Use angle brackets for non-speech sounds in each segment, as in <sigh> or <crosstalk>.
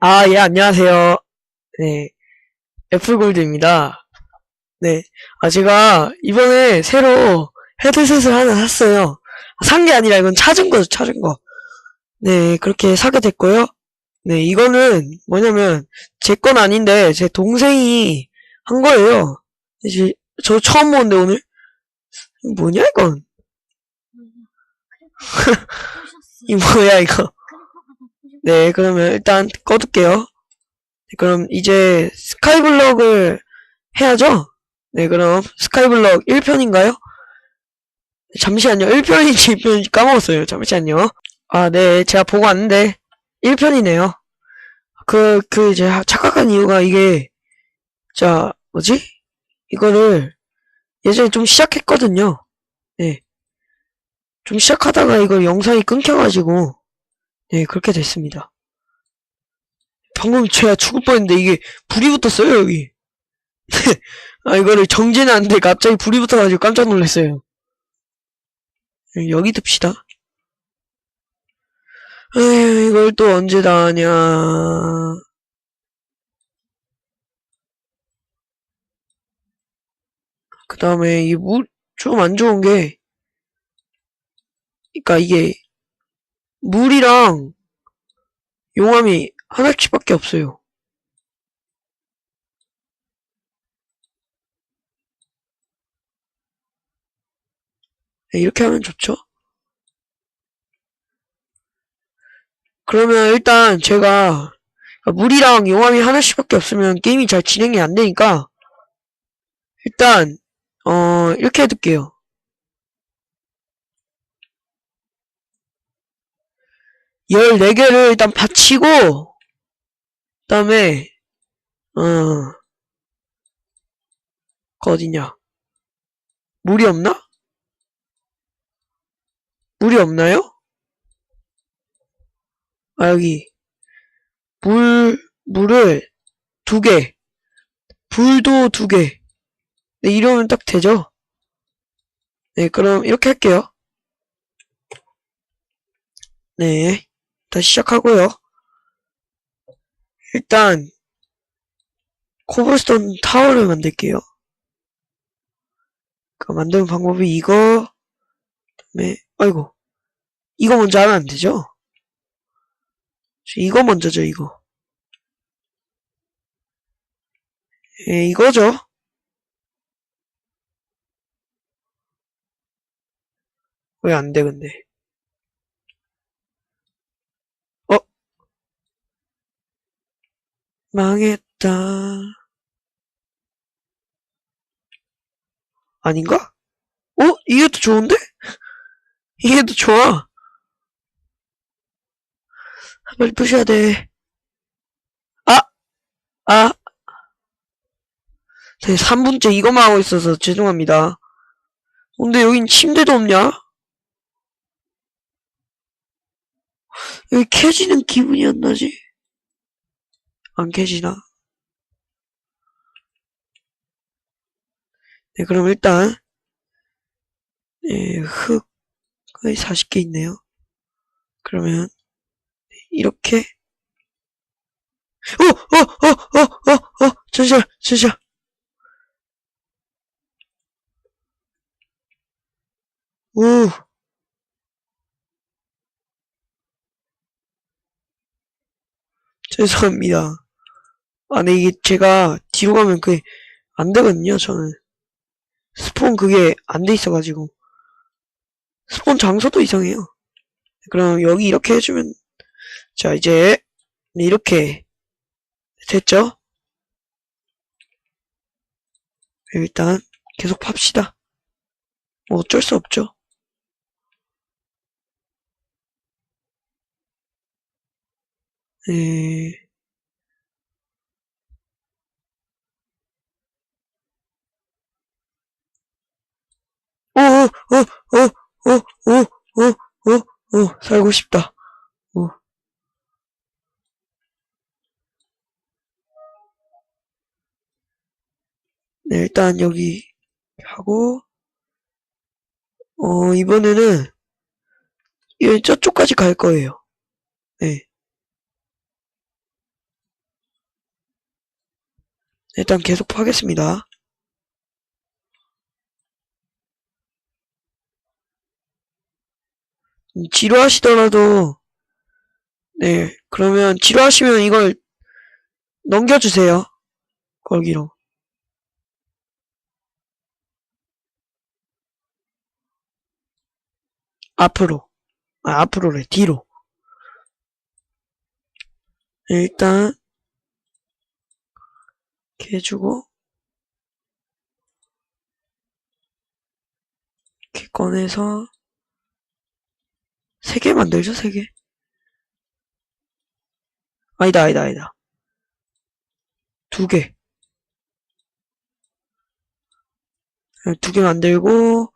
아, 예, 안녕하세요. 네, 애플골드입니다. 네, 아, 제가 이번에 새로 헤드셋을 하나 샀어요. 산 게 아니라 이건 찾은 거죠, 찾은 거. 네, 그렇게 사게 됐고요. 네, 이거는 뭐냐면, 제 건 아닌데, 제 동생이 한 거예요. 이제, 저 처음 보는데, 오늘? 뭐냐, 이건? <laughs> 이 뭐야, 이거? 네, 그러면 일단 꺼둘게요. 네, 그럼 이제 스카이블럭을 해야죠? 네, 그럼 스카이블럭 1편인가요? 잠시만요. 1편인지 2편인지 까먹었어요. 잠시만요. 아, 네, 제가 보고 왔는데 1편이네요. 그, 그, 이제 착각한 이유가 이게, 자, 뭐지? 이거를 예전에 좀 시작했거든요. 네. 좀 시작하다가 이거 영상이 끊겨가지고, 네, 그렇게 됐습니다. 방금 제가 죽을 뻔했는데 이게 불이 붙었어요, 여기. 네. <laughs> 아, 이거를 정지는 안 돼. 갑자기 불이 붙어가지고 깜짝 놀랐어요. 네, 여기 둡시다. 에휴, 이걸 또 언제 다 하냐. 그 다음에 이 물, 좀 안 좋은 게, 그니까 이게, 물이랑 용암이 하나씩밖에 없어요. 네, 이렇게 하면 좋죠? 그러면 일단 제가 물이랑 용암이 하나씩밖에 없으면 게임이 잘 진행이 안 되니까 일단 어 이렇게 해둘게요. 열네 개를 일단 받치고 그 다음에 어 그 어디냐 물이 없나? 물이 없나요? 아 여기 물 물을 두 개, 불도 두 개. 네 이러면 딱 되죠? 네 그럼 이렇게 할게요. 네 다시 시작하고요. 일단 코블스톤 타워를 만들게요. 그 만드는 방법이 이거 그다음에 아이고 이거 먼저 하면 안 되죠? 이거 먼저죠 이거. 예, 이거죠. 왜 안 돼 근데? 망했다. 아닌가? 어? 더 좋은데? <laughs> 이게 더 좋아. 빨리 부셔야 돼. 아! 아! 네, 3분째 이거만 하고 있어서 죄송합니다. 근데 여긴 침대도 없냐? 여기 캐지는 기분이 안 나지? 안 캐지나? 네, 그럼 일단, 네, 흙, 거의 40개 있네요. 그러면, 이렇게, 어, 어, 어, 어, 어, 어, 잠시만, 잠시만. 오. 죄송합니다. 아, 네, 이게 제가 뒤로 가면 그게 안 되거든요, 저는. 스폰 그게 안 돼 있어가지고. 스폰 장소도 이상해요. 그럼 여기 이렇게 해주면, 자, 이제, 네, 이렇게, 됐죠? 일단, 계속 팝시다. 뭐 어쩔 수 없죠. 네. 오, 오, 오, 오, 오, 오, 오, 오, 오, 살고 싶다. 오. 네, 일단 여기 하고, 어, 이번에는, 이 저쪽까지 갈 거예요. 네. 일단 계속 하겠습니다. 음, 지루하시더라도, 네, 그러면 지루하시면 이걸 넘겨주세요. 거기로. 앞으로. 아, 앞으로래, 뒤로. 네, 일단, 이렇게 해주고, 이렇게 꺼내서, 세 개 만들죠, 세 개. 아니다, 아니다, 아니다. 두 개. 네, 두개 만들고,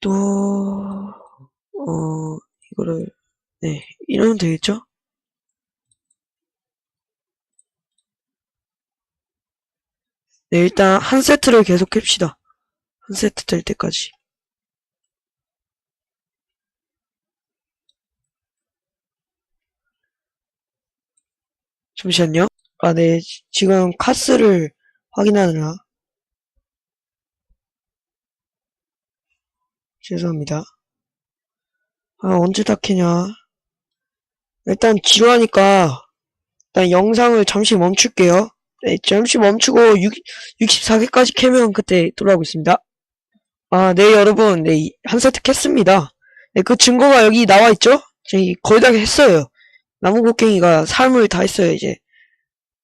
또, 어, 이거를, 네, 이러면 되겠죠? 네, 일단 한 세트를 계속 캡시다. 한 세트 될 때까지. 잠시만요. 아, 네. 지- 지금 카스를 확인하느라. 죄송합니다. 아, 언제 다 캐냐. 일단 지루하니까, 일단 영상을 잠시 멈출게요. 네, 잠시 멈추고 6, 64개까지 캐면 그때 돌아오겠습니다. 아, 네, 여러분. 네, 이- 한 세트 캤습니다. 네, 그 증거가 여기 나와 있죠? 저희 거의 다 했어요. 나무곡괭이가 삶을 다 했어요, 이제.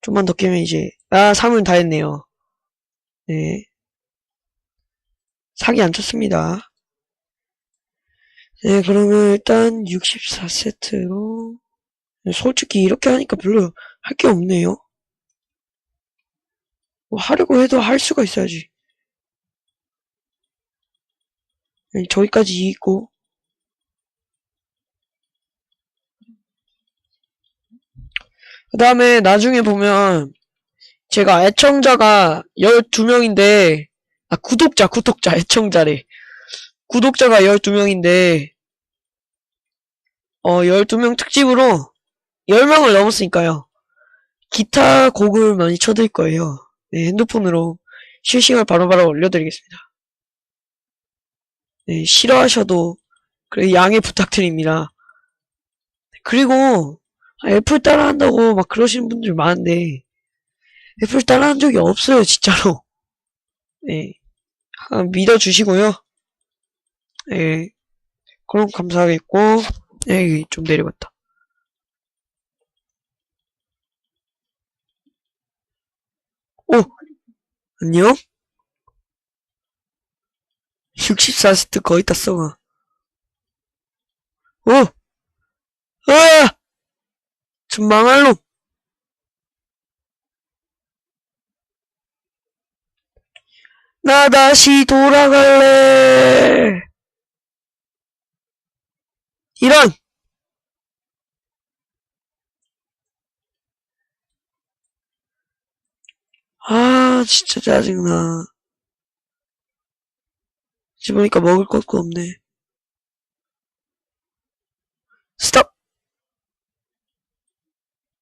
좀만 더 깨면 이제, 아, 삶을 다 했네요. 네. 사기 안 쳤습니다. 네, 그러면 일단 64세트로, 솔직히 이렇게 하니까 별로 할 게 없네요. 뭐 하려고 해도 할 수가 있어야지. 네, 저기까지 있고, 그 다음에 나중에 보면 제가 애청자가 12명인데 아 구독자 구독자 애청자래. 구독자가 12명인데 어 12명 특집으로 10명을 넘었으니까요. 기타 곡을 많이 쳐드릴 거예요 네, 핸드폰으로 실시간 바로 바로 올려드리겠습니다. 네, 싫어하셔도 그래 양해 부탁드립니다. 그리고 아, 애플 따라한다고 막 그러시는 분들 많은데 애플 따라한 적이 없어요 진짜로. 네 아, 믿어주시고요. 네 그럼 감사하겠고 네, 좀 내려갔다 오 안녕 64세트 거의 다 써가 오 아! 좀 망할 놈 나 다시 돌아갈래. 이런! 아, 진짜 짜증나. 지금 보니까 먹을 것도 없네. 스톱!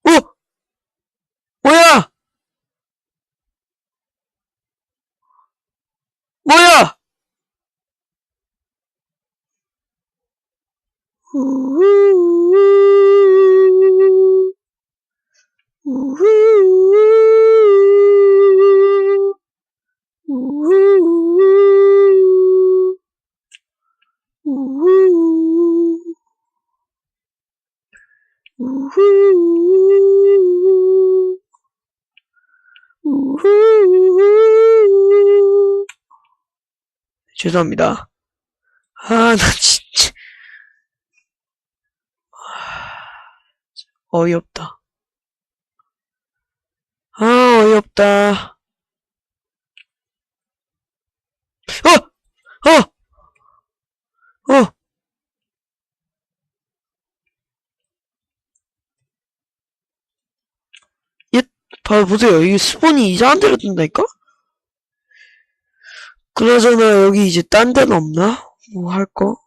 오! 뭐야! 뭐야! 우후. 우후. 우후. 우후. 죄송합니다. 아, 나 진짜. 어이없다. 아, 어이없다. 어! 어! 어! 얘, 봐보세요. 이게 스폰이 이상한 데로 뜬다니까? 그나저나 여기 이제 딴 데는 없나? 뭐 할 거?